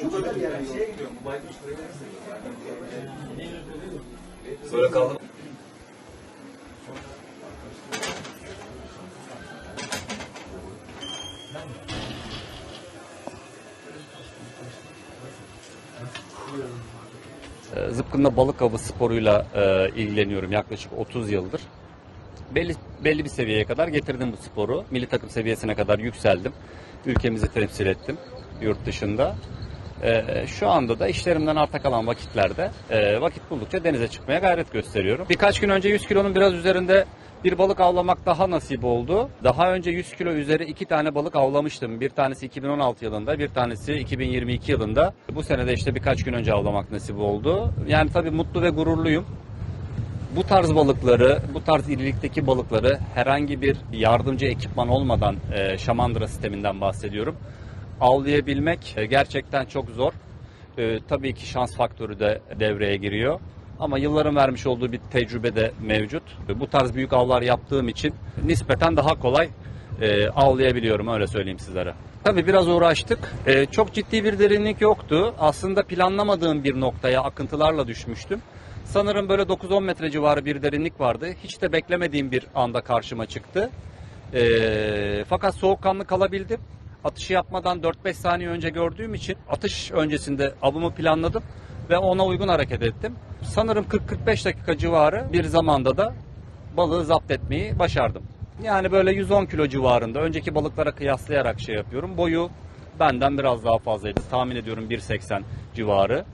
Şu kadar yani şeye gidiyorum. Bu baykuş buraya nasıl? Böyle kaldım. Ee, Zıpkın'da balık avı sporuyla e, ilgileniyorum yaklaşık 30 yıldır. Belli belli bir seviyeye kadar getirdim bu sporu. Milli takım seviyesine kadar yükseldim. Ülkemizi temsil ettim yurt dışında. Ee, şu anda da işlerimden arta kalan vakitlerde e, vakit buldukça denize çıkmaya gayret gösteriyorum. Birkaç gün önce 100 kilonun biraz üzerinde bir balık avlamak daha nasip oldu. Daha önce 100 kilo üzeri iki tane balık avlamıştım. Bir tanesi 2016 yılında, bir tanesi 2022 yılında. Bu sene de işte birkaç gün önce avlamak nasip oldu. Yani tabii mutlu ve gururluyum. Bu tarz balıkları, bu tarz irilikteki balıkları herhangi bir yardımcı ekipman olmadan e, şamandıra sisteminden bahsediyorum. Avlayabilmek e, gerçekten çok zor. E, tabii ki şans faktörü de devreye giriyor. Ama yılların vermiş olduğu bir tecrübe de mevcut. E, Bu tarz büyük avlar yaptığım için nispeten daha kolay e, avlayabiliyorum öyle söyleyeyim sizlere. Tabii biraz uğraştık. E, çok ciddi bir derinlik yoktu. Aslında planlamadığım bir noktaya akıntılarla düşmüştüm. Sanırım böyle 9-10 metre civarı bir derinlik vardı. Hiç de beklemediğim bir anda karşıma çıktı. E, fakat soğukkanlı kalabildim. Atışı yapmadan 4-5 saniye önce gördüğüm için atış öncesinde avımı planladım ve ona uygun hareket ettim. Sanırım 40-45 dakika civarı bir zamanda da balığı zapt etmeyi başardım. Yani böyle 110 kilo civarında önceki balıklara kıyaslayarak şey yapıyorum. Boyu benden biraz daha fazlaydı. Tahmin ediyorum 1.80 civarı.